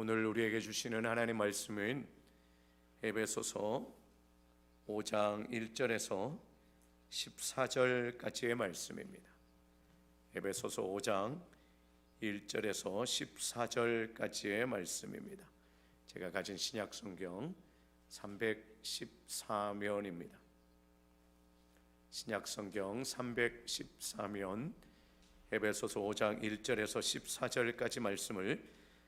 오늘 우리에게 주시는 하나님 말씀은 에베소서 5장 1절에서 14절까지의 말씀입니다. 에베소서 5장 1절에서 14절까지의 말씀입니다. 제가 가진 신약 성경 314면입니다. 신약 성경 314면 에베소서 5장 1절에서 14절까지 말씀을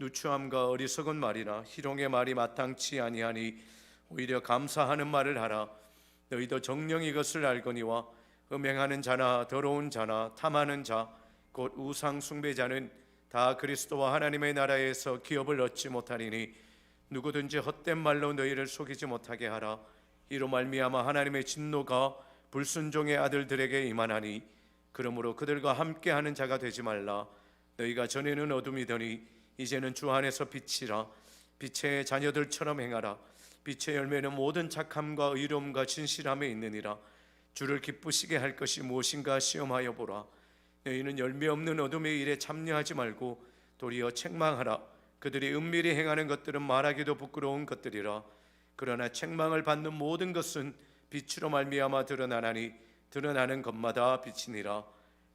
누추함과 어리석은 말이나 희롱의 말이 마땅치 아니하니 오히려 감사하는 말을 하라. 너희도 정령 이것을 알거니와 음행하는 자나 더러운 자나 탐하는 자 곧 우상 숭배자는 다 그리스도와 하나님의 나라에서 기업을 얻지 못하리니 누구든지 헛된 말로 너희를 속이지 못하게 하라. 이로 말미암아 하나님의 진노가 불순종의 아들들에게 임하나니 그러므로 그들과 함께하는 자가 되지 말라. 너희가 전에는 어둠이더니 이제는 주 안에서 빛이라. 빛의 자녀들처럼 행하라. 빛의 열매는 모든 착함과 의로움과 진실함에 있느니라. 주를 기쁘시게 할 것이 무엇인가 시험하여 보라. 너희는 열매 없는 어둠의 일에 참여하지 말고 도리어 책망하라. 그들이 은밀히 행하는 것들은 말하기도 부끄러운 것들이라. 그러나 책망을 받는 모든 것은 빛으로 말미암아 드러나나니 드러나는 것마다 빛이니라.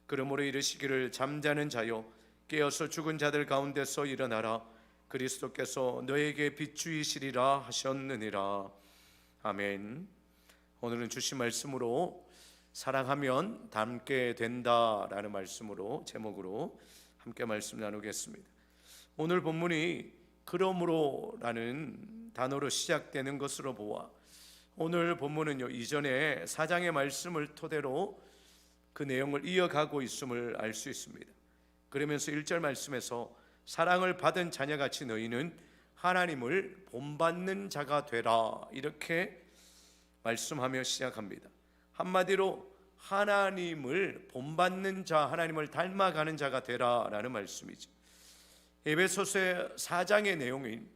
그러므로 이르시기를 잠자는 자여 깨어서 죽은 자들 가운데서 일어나라. 그리스도께서 너에게 비추이시리라 하셨느니라. 아멘. 오늘은 주신 말씀으로 사랑하면 닮게 된다라는 말씀으로 제목으로 함께 말씀 나누겠습니다. 오늘 본문이 그러므로라는 단어로 시작되는 것으로 보아 오늘 본문은요 이전에 사장의 말씀을 토대로 그 내용을 이어가고 있음을 알 수 있습니다. 그러면서 1절 말씀에서 사랑을 받은 자녀같이 너희는 하나님을 본받는 자가 되라 이렇게 말씀하며 시작합니다. 한마디로 하나님을 본받는 자, 하나님을 닮아가는 자가 되라라는 말씀이죠. 에베소서의 4장의 내용인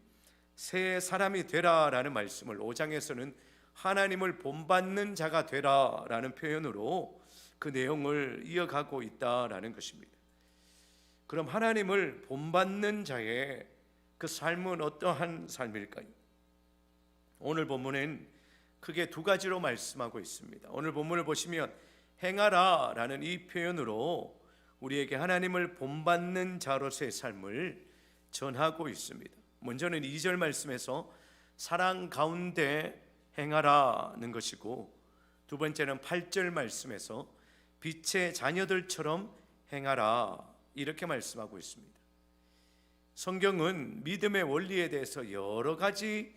새 사람이 되라라는 말씀을 5장에서는 하나님을 본받는 자가 되라라는 표현으로 그 내용을 이어가고 있다라는 것입니다. 그럼 하나님을 본받는 자의 그 삶은 어떠한 삶일까요? 오늘 본문엔 크게 두 가지로 말씀하고 있습니다. 오늘 본문을 보시면 행하라라는 이 표현으로 우리에게 하나님을 본받는 자로서의 삶을 전하고 있습니다. 먼저는 2절 말씀에서 사랑 가운데 행하라는 것이고 두 번째는 8절 말씀에서 빛의 자녀들처럼 행하라 이렇게 말씀하고 있습니다. 성경은 믿음의 원리에 대해서 여러 가지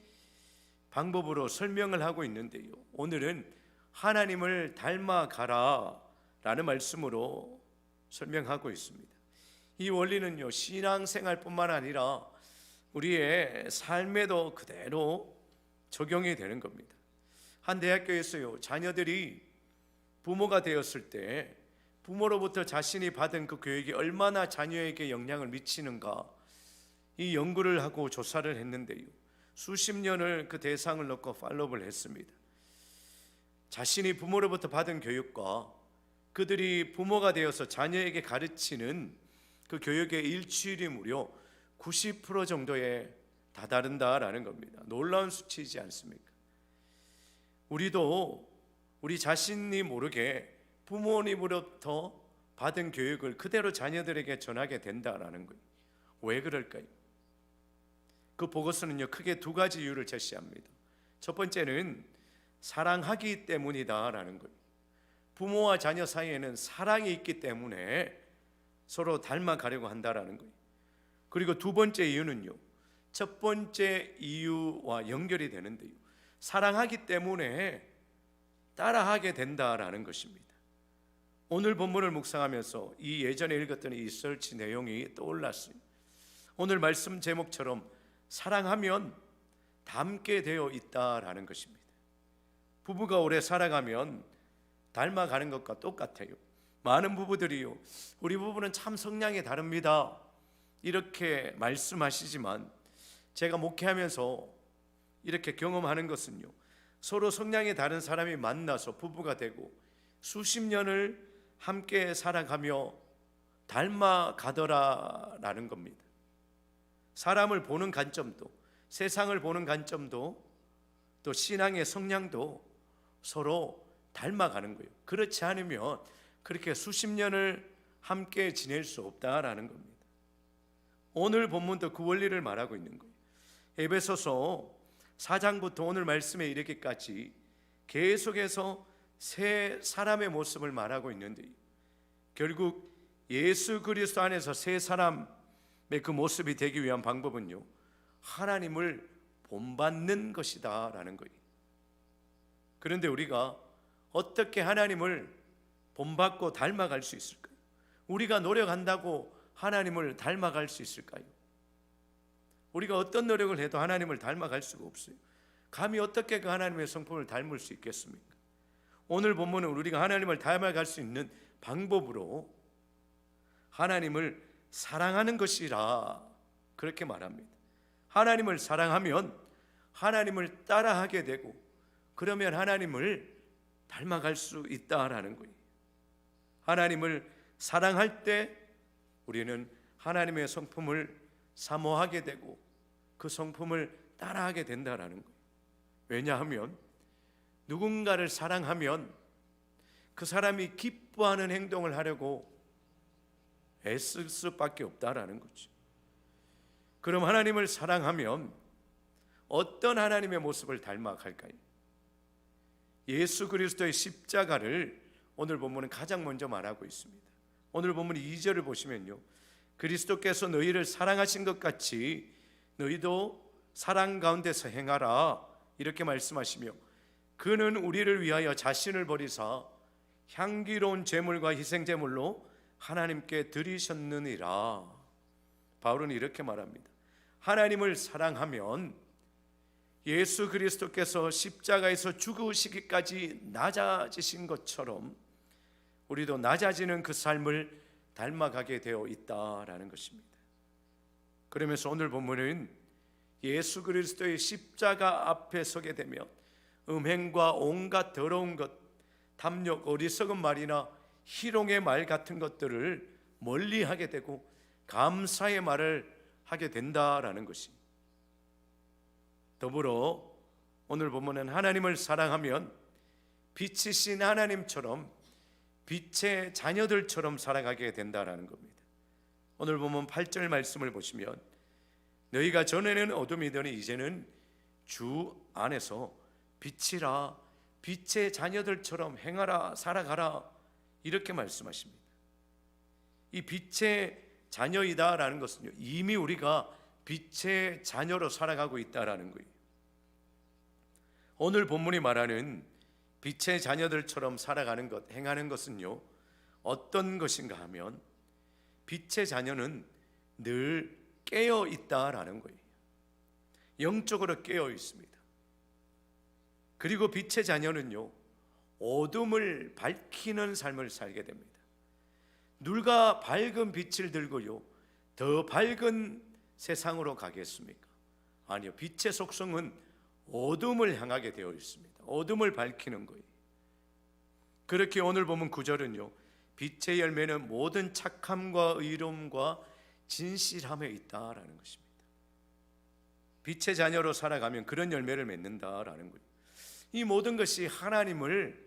방법으로 설명을 하고 있는데요. 오늘은 하나님을 닮아가라 라는 말씀으로 설명하고 있습니다. 이 원리는요, 신앙생활뿐만 아니라 우리의 삶에도 그대로 적용이 되는 겁니다. 한 대학교에서요, 자녀들이 부모가 되었을 때 부모로부터 자신이 받은 그 교육이 얼마나 자녀에게 영향을 미치는가 이 연구를 하고 조사를 했는데요. 수십 년을 그 대상을 놓고 팔로우를 했습니다. 자신이 부모로부터 받은 교육과 그들이 부모가 되어서 자녀에게 가르치는 그 교육의 일치율이 무려 90% 정도에 다다른다라는 겁니다. 놀라운 수치이지 않습니까? 우리도 우리 자신이 모르게 부모님으로부터 받은 교육을 그대로 자녀들에게 전하게 된다라는 거예요. 왜 그럴까요? 그 보고서는요 크게 두 가지 이유를 제시합니다. 첫 번째는 사랑하기 때문이다라는 거예요. 부모와 자녀 사이에는 사랑이 있기 때문에 서로 닮아가려고 한다라는 거예요. 그리고 두 번째 이유는요. 첫 번째 이유와 연결이 되는데요. 사랑하기 때문에 따라하게 된다라는 것입니다. 오늘 본문을 묵상하면서 이 예전에 읽었던 이 설치 내용이 떠올랐어요. 오늘 말씀 제목처럼 사랑하면 닮게 되어 있다라는 것입니다. 부부가 오래 살아가면 닮아가는 것과 똑같아요. 많은 부부들이요. 우리 부부는 참 성향이 다릅니다. 이렇게 말씀하시지만 제가 목회하면서 이렇게 경험하는 것은요. 서로 성향이 다른 사람이 만나서 부부가 되고 수십 년을 함께 살아가며 닮아가더라라는 겁니다. 사람을 보는 관점도 세상을 보는 관점도 또 신앙의 성향도 서로 닮아가는 거예요. 그렇지 않으면 그렇게 수십 년을 함께 지낼 수 없다라는 겁니다. 오늘 본문도 그 원리를 말하고 있는 거예요. 에베소서 4장부터 오늘 말씀에 이르기까지 계속해서 새 사람의 모습을 말하고 있는데 결국 예수 그리스도 안에서 새 사람의 그 모습이 되기 위한 방법은요. 하나님을 본받는 것이다라는 거예요. 그런데 우리가 어떻게 하나님을 본받고 닮아갈 수 있을까요? 우리가 노력한다고 하나님을 닮아갈 수 있을까요? 우리가 어떤 노력을 해도 하나님을 닮아갈 수가 없어요. 감히 어떻게 그 하나님의 성품을 닮을 수 있겠습니까? 오늘 본문은 우리가 하나님을 닮아갈 수 있는 방법으로 하나님을 사랑하는 것이라 그렇게 말합니다. 하나님을 사랑하면 하나님을 따라하게 되고 그러면 하나님을 닮아갈 수 있다라는 거예요. 하나님을 사랑할 때 우리는 하나님의 성품을 사모하게 되고 그 성품을 따라하게 된다라는 거예요. 왜냐하면 누군가를 사랑하면 그 사람이 기뻐하는 행동을 하려고 애쓸 수밖에 없다라는 거죠. 그럼 하나님을 사랑하면 어떤 하나님의 모습을 닮아갈까요? 예수 그리스도의 십자가를 오늘 본문은 가장 먼저 말하고 있습니다. 오늘 본문 2절을 보시면요. 그리스도께서 너희를 사랑하신 것 같이 너희도 사랑 가운데서 행하라 이렇게 말씀하시며 그는 우리를 위하여 자신을 버리사 향기로운 제물과 희생 제물로 하나님께 드리셨느니라. 바울은 이렇게 말합니다. 하나님을 사랑하면 예수 그리스도께서 십자가에서 죽으시기까지 낮아지신 것처럼 우리도 낮아지는 그 삶을 닮아가게 되어 있다라는 것입니다. 그러면서 오늘 본문은 예수 그리스도의 십자가 앞에 서게 되면 음행과 온갖 더러운 것, 탐욕, 어리석은 말이나 희롱의 말 같은 것들을 멀리하게 되고 감사의 말을 하게 된다라는 것이. 더불어 오늘 본문은 하나님을 사랑하면 빛이신 하나님처럼 빛의 자녀들처럼 살아가게 된다라는 겁니다. 오늘 보면 8절 말씀을 보시면 너희가 전에는 어둠이더니 이제는 주 안에서 빛이라 빛의 자녀들처럼 행하라 살아가라 이렇게 말씀하십니다. 이 빛의 자녀이다라는 것은요 이미 우리가 빛의 자녀로 살아가고 있다라는 거예요. 오늘 본문이 말하는 빛의 자녀들처럼 살아가는 것, 행하는 것은요 어떤 것인가 하면 빛의 자녀는 늘 깨어 있다라는 거예요. 영적으로 깨어 있습니다. 그리고 빛의 자녀는요, 어둠을 밝히는 삶을 살게 됩니다. 누가 밝은 빛을 들고요, 더 밝은 세상으로 가겠습니까? 아니요, 빛의 속성은 어둠을 향하게 되어 있습니다. 어둠을 밝히는 거예요. 그렇게 오늘 보면 구절은요, 빛의 열매는 모든 착함과 의로움과 진실함에 있다라는 것입니다. 빛의 자녀로 살아가면 그런 열매를 맺는다라는 거예요. 이 모든 것이 하나님을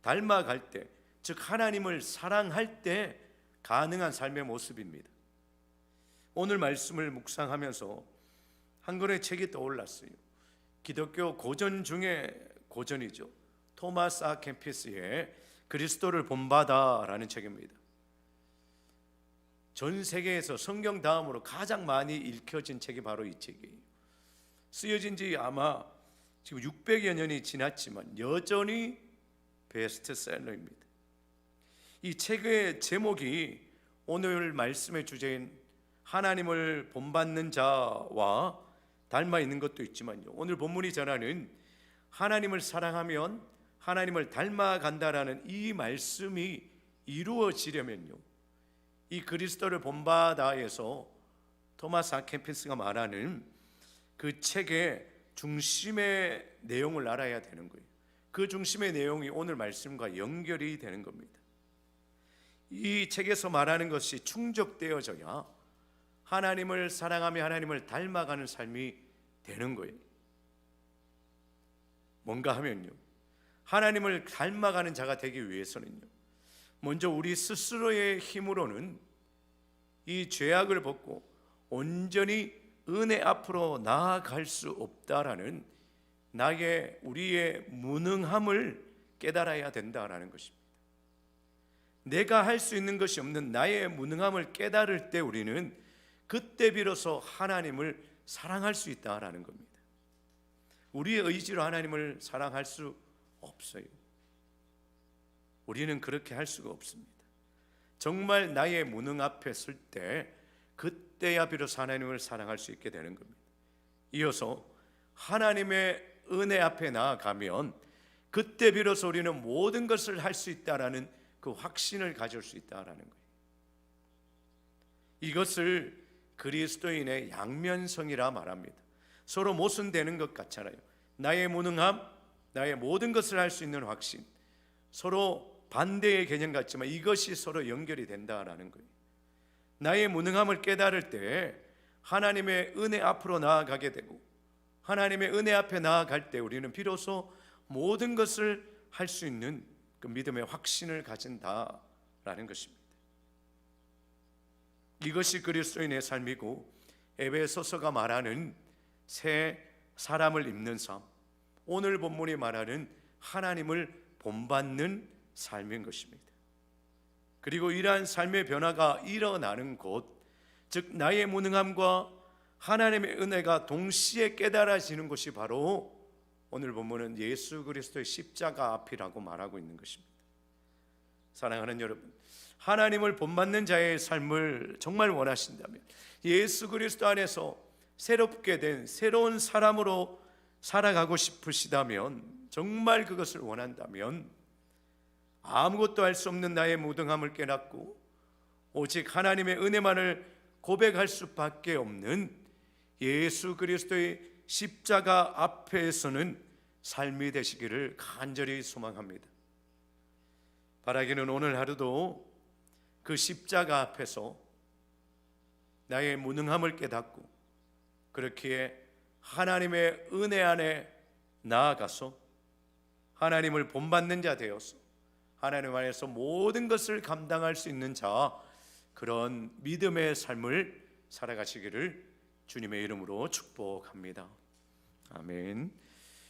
닮아갈 때, 즉 하나님을 사랑할 때 가능한 삶의 모습입니다. 오늘 말씀을 묵상하면서 한 권의 책이 떠올랐어요. 기독교 고전 중에 고전이죠. 토마스 아 캠피스의 그리스도를 본받아라는 책입니다. 전 세계에서 성경 다음으로 가장 많이 읽혀진 책이 바로 이 책이에요. 쓰여진 지 아마 지금 600여 년이 지났지만 여전히 베스트셀러입니다. 이 책의 제목이 오늘 말씀의 주제인 하나님을 본받는 자와 닮아 있는 것도 있지만요. 오늘 본문이 전하는 하나님을 사랑하면 하나님을 닮아간다라는 이 말씀이 이루어지려면요. 이 그리스도를 본받아에서 토마스 아켄피스가 말하는 그 책의 중심의 내용을 알아야 되는 거예요. 그 중심의 내용이 오늘 말씀과 연결이 되는 겁니다. 이 책에서 말하는 것이 충족되어져야 하나님을 사랑하며 하나님을 닮아가는 삶이 되는 거예요. 뭔가 하면요. 하나님을 닮아가는 자가 되기 위해서는요. 먼저 우리 스스로의 힘으로는 이 죄악을 벗고 온전히 은혜 앞으로 나아갈 수 없다라는 나의 우리의 무능함을 깨달아야 된다라는 것입니다. 내가 할 수 있는 것이 없는 나의 무능함을 깨달을 때 우리는 그때 비로소 하나님을 사랑할 수 있다라는 겁니다. 우리의 의지로 하나님을 사랑할 수 없어요. 우리는 그렇게 할 수가 없습니다. 정말 나의 무능 앞에 설 때 그 때야 비로소 하나님을 사랑할 수 있게 되는 겁니다. 이어서 하나님의 은혜 앞에 나아가면 그때 비로소 우리는 모든 것을 할 수 있다라는 그 확신을 가질 수 있다라는 거예요. 이것을 그리스도인의 양면성이라 말합니다. 서로 모순되는 것 같잖아요. 나의 무능함, 나의 모든 것을 할 수 있는 확신. 서로 반대의 개념 같지만 이것이 서로 연결이 된다라는 거예요. 나의 무능함을 깨달을 때 하나님의 은혜 앞으로 나아가게 되고 하나님의 은혜 앞에 나아갈 때 우리는 비로소 모든 것을 할 수 있는 그 믿음의 확신을 가진다라는 것입니다. 이것이 그리스도인의 삶이고 에베소서가 말하는 새 사람을 입는 삶. 오늘 본문이 말하는 하나님을 본받는 삶인 것입니다. 그리고 이러한 삶의 변화가 일어나는 곳, 즉 나의 무능함과 하나님의 은혜가 동시에 깨달아지는 것이 바로 오늘 본문은 예수 그리스도의 십자가 앞이라고 말하고 있는 것입니다. 사랑하는 여러분, 하나님을 본받는 자의 삶을 정말 원하신다면 예수 그리스도 안에서 새롭게 된 새로운 사람으로 살아가고 싶으시다면 정말 그것을 원한다면 아무것도 할 수 없는 나의 무등함을 깨닫고 오직 하나님의 은혜만을 고백할 수밖에 없는 예수 그리스도의 십자가 앞에서는 삶이 되시기를 간절히 소망합니다. 바라기는 오늘 하루도 그 십자가 앞에서 나의 무능함을 깨닫고 그렇기에 하나님의 은혜 안에 나아가서 하나님을 본받는 자 되어서 하나님 안에서 모든 것을 감당할 수 있는 자 그런 믿음의 삶을 살아가시기를 주님의 이름으로 축복합니다. 아멘.